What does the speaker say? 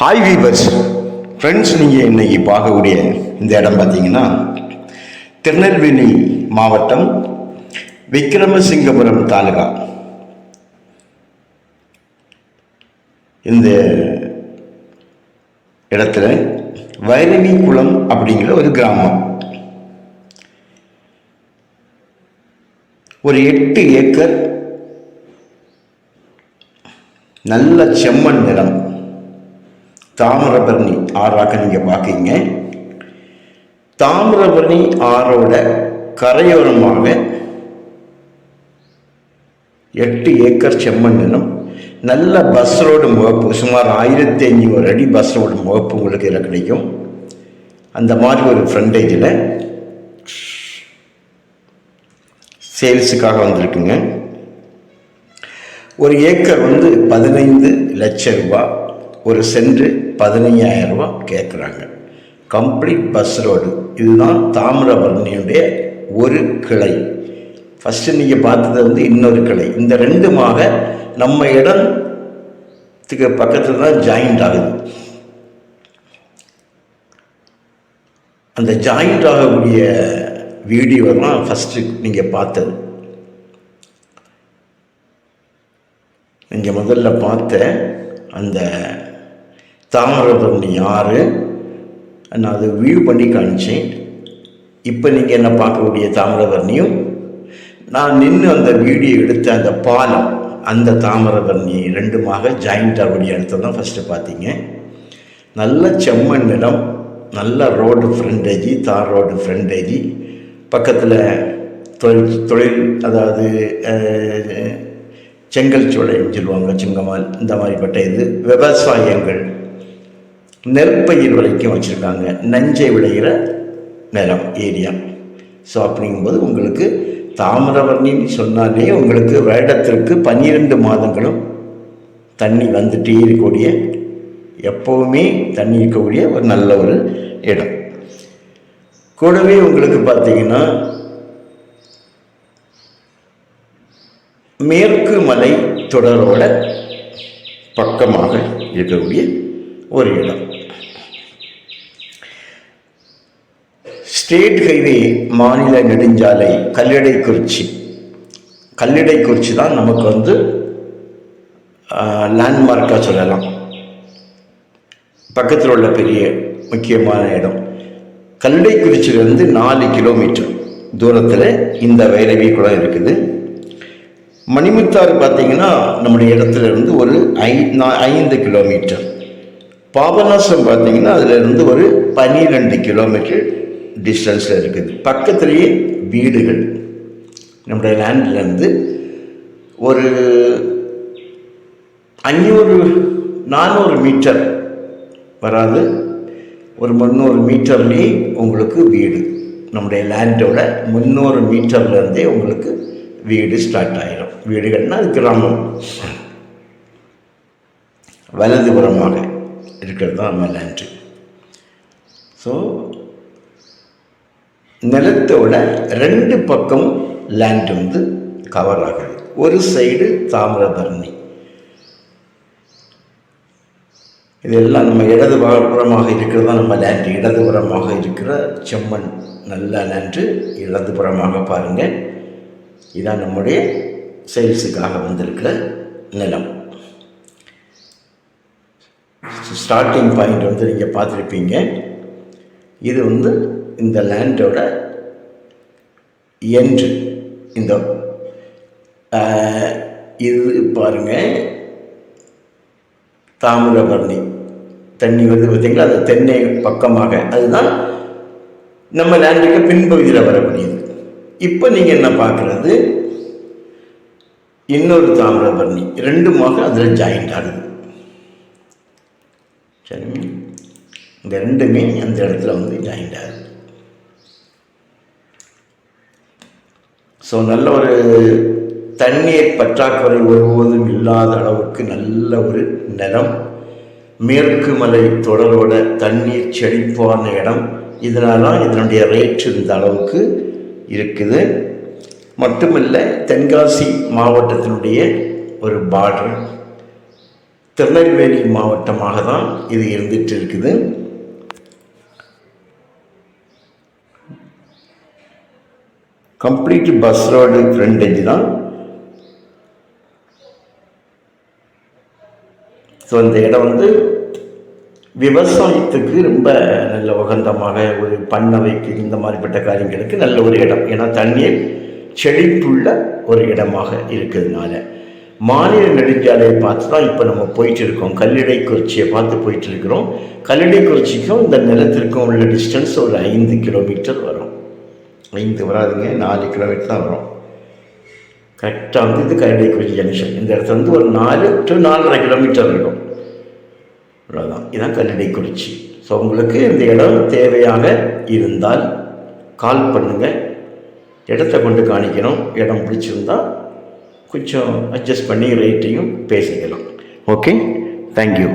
Hi viewers friends நீங்கள் இன்றைக்கி பார்க்கக்கூடிய இந்த இடம் பார்த்தீங்கன்னா திருநெல்வேலி மாவட்டம் விக்ரமசிங்கபுரம் தாலுகா. இந்த இடத்துல வைரவி குளம் அப்படிங்கிற ஒரு கிராமம். ஒரு எட்டு ஏக்கர் நல்ல செம்மண் நிலம். தாமிரபரணி ஆறாக நீங்கள் பார்க்கீங்க தாமிரபரணி ஆறோட கரையோரமாக எட்டு ஏக்கர் செம்மண் நிலம் நல்ல பஸ் ரோடு முகப்பு சுமார் ஆயிரத்தி ஐநூறு அடி பஸ் ரோடு முகப்பு உங்களுக்கு இதில் கிடைக்கும். அந்த மாதிரி ஒரு ஃப்ரண்டேஜில் சேல்ஸுக்காக வந்திருக்குங்க. ஒரு ஏக்கர் வந்து பதினைந்து லட்சம் ரூபாய் ஒரு சென்று பதினையாயிரம் கேட்குறாங்க கம்ப்ளீட் பஸ் ரோடு இதுதான் தாமிரபரணியுடைய ஒரு கிளை. ஃபஸ்ட்டு நீங்கள் பார்த்தது வந்து இன்னொரு கிளை. இந்த ரெண்டுமாக நம்ம இடத்துக்கு பக்கத்தில் தான் ஜாயிண்ட் ஆகுது. அந்த ஜாயிண்ட் ஆகக்கூடிய வீடியோலாம் ஃபஸ்ட்டு நீங்கள் பார்த்தது. நீங்கள் முதல்ல பார்த்த அந்த தாமிரபரணி ஆறு. நான் அதை வியூ பண்ணி காமிச்சேன். இப்போ நீங்கள் என்ன பார்க்கக்கூடிய தாமிரபரணியும் நான் நின்று அந்த வீடியோ எடுத்த அந்த பாலம் அந்த தாமிரபரணி ரெண்டுமாக ஜாயிண்டாக ஆகக்கூடிய இடத்த தான் ஃபஸ்ட்டு பார்த்தீங்க. நல்ல செம்மண் நிலம் நல்ல ரோடு ஃப்ரெண்டேஜி தார் ரோடு ஃப்ரெண்டேஜி பக்கத்தில் தொழில் தொழில் அதாவது செங்கல் சோலைன்னு சொல்லுவாங்க சிங்கமால் இந்த மாதிரிப்பட்ட இது. விவசாயங்கள். நெற்பயிர் வரைக்கும் வச்சுருக்காங்க. நஞ்சை விளைகிற நிலம் ஏரியா. ஸோ அப்படிங்கும்போது உங்களுக்கு தாமிரவர்ணின்னு சொன்னாலே உங்களுக்கு வருடத்திற்கு பன்னிரெண்டு மாதங்களும் தண்ணி வந்துட்டே இருக்கக்கூடிய எப்போவுமே தண்ணி இருக்கக்கூடிய ஒரு நல்ல ஒரு இடம். கூடவே உங்களுக்கு பார்த்தீங்கன்னா மேற்கு மலை தொடரோட பக்கமாக இருக்கக்கூடிய ஒரு இடம். ஸ்டேட் ஹைவே மாநில நெடுஞ்சாலை கல்லடைக்குறிச்சி கல்லடைக்குறிச்சி தான் நமக்கு வந்து லேண்ட்மார்க்காக சொல்லலாம். பக்கத்தில் உள்ள பெரிய முக்கியமான இடம். கல்லடைக்குறிச்சியிலேருந்து நாலு கிலோமீட்டர் தூரத்தில் இந்த வைரவி குளம் இருக்குது. மணிமுத்தாறு பார்த்தீங்கன்னா நம்முடைய இடத்துல இருந்து ஒரு ஐ நா- ஐந்து கிலோமீட்டர் பாபநாசம் பார்த்தீங்கன்னா அதிலிருந்து ஒரு பன்னிரெண்டு கிலோமீட்டர் டிஸ்டன்ஸில் இருக்குது. பக்கத்துலேயே வீடுகள். நம்முடைய லேண்ட்லேருந்து ஒரு அஞ்சூறு நானூறு மீட்டர் வராது. ஒரு முந்நூறு மீட்டர்லேயே உங்களுக்கு வீடு. நம்முடைய லேண்டோட முந்நூறு மீட்டர்லேருந்தே உங்களுக்கு வீடு ஸ்டார்ட் ஆகிடும் வீடுகள்னால் அது கிராமம். வலதுபுறமாக. இருக்கிறது தான் நம்ம ஸோ நிலத்தோட ரெண்டு பக்கம் லேண்ட் வந்து கவர் ஆகுது. ஒரு சைடு தாமிரபரணி. இதெல்லாம் நம்ம இடதுபுறமாக இருக்கிறது தான் நம்ம லேண்டு இடதுபுறமாக இருக்கிற செம்மண் நல்ல லேண்டு இடதுபுறமாக பாருங்கள் இதான் நம்முடைய சேல்ஸுக்காக வந்திருக்கிற நிலம். ஸ்டார்டிங் பாயிண்ட் வந்து நீங்கள் பார்த்துருப்பீங்க. இது வந்து இந்த லேண்டோட எண்டு இந்த இது பாருங்கள் தாமிரபரணி. தண்ணி வருது பார்த்திங்களா? அந்த தென்னை பக்கமாக. அதுதான் நம்ம லேண்டுக்கு பின்பகுதியில் வரக்கூடியது. இப்போ நீங்கள் என்ன பார்க்குறது? இன்னொரு தாமிரபரணி. ரெண்டுமாக அதில் ஜாயிண்ட் ஆகுது. சரிங்க இந்த ரெண்டுமே அந்த இடத்துல வந்து ஜாயிண்ட் ஆகுது. ஸோ நல்ல ஒரு தண்ணீர் பற்றாக்குறை ஒருபோதும் இல்லாத அளவுக்கு நல்ல ஒரு நிலம் மேற்கு மலை தொடரோட தண்ணீர் செழிப்பான இடம். இதனால தான் இதனுடைய ரேட் இந்த அளவுக்கு இருக்குது. மட்டுமில்லை தென்காசி மாவட்டத்தினுடைய ஒரு பார்டர் திருநெல்வேலி மாவட்டமாக தான் இது இருந்துட்டு இருக்குது கம்ப்ளீட் பஸ் ரோடு ஃப்ரண்டேஜ் தான். ஸோ இந்த இடம் வந்து விவசாயத்துக்கு ரொம்ப நல்ல உகந்தமாக ஒரு பண்ணவைக்கு இந்த மாதிரிப்பட்ட காரியங்களுக்கு நல்ல ஒரு இடம். ஏன்னா தண்ணீர் செழிப்புள்ள ஒரு இடமாக இருக்கிறதுனால. மாநில நெடுஞ்சாலையை பார்த்து தான் இப்போ நம்ம போயிட்டு இருக்கோம் கல்லிடை குறிச்சியை பார்த்து போயிட்டு இருக்கிறோம் கல்லிடை குறிச்சிக்கும் இந்த நிலத்திற்கும் உள்ள டிஸ்டன்ஸ் ஒரு ஐந்து கிலோமீட்டர் வரும். ஐந்து வராதுங்க நாலு கிலோமீட்டர் தான் வரும். கரெக்டாக வந்து இது கல்லிடைக்குறிச்சி ஜங்ஷன் இந்த இடத்துல வந்து ஒரு நாலு டு நாலரை கிலோமீட்டர் இருக்கும். அவ்வளோதான் இதுதான் கல்லிடைக்குறிச்சி ஸோ உங்களுக்கு இந்த இடம் தேவையாக இருந்தால் கால் பண்ணுங்கள் இடத்த கொண்டு காணிக்கணும். இடம் பிடிச்சிருந்தால் கொஞ்சம் அட்ஜஸ்ட் பண்ணி ரேட்டையும் பேசிக்கலாம். Okay thank you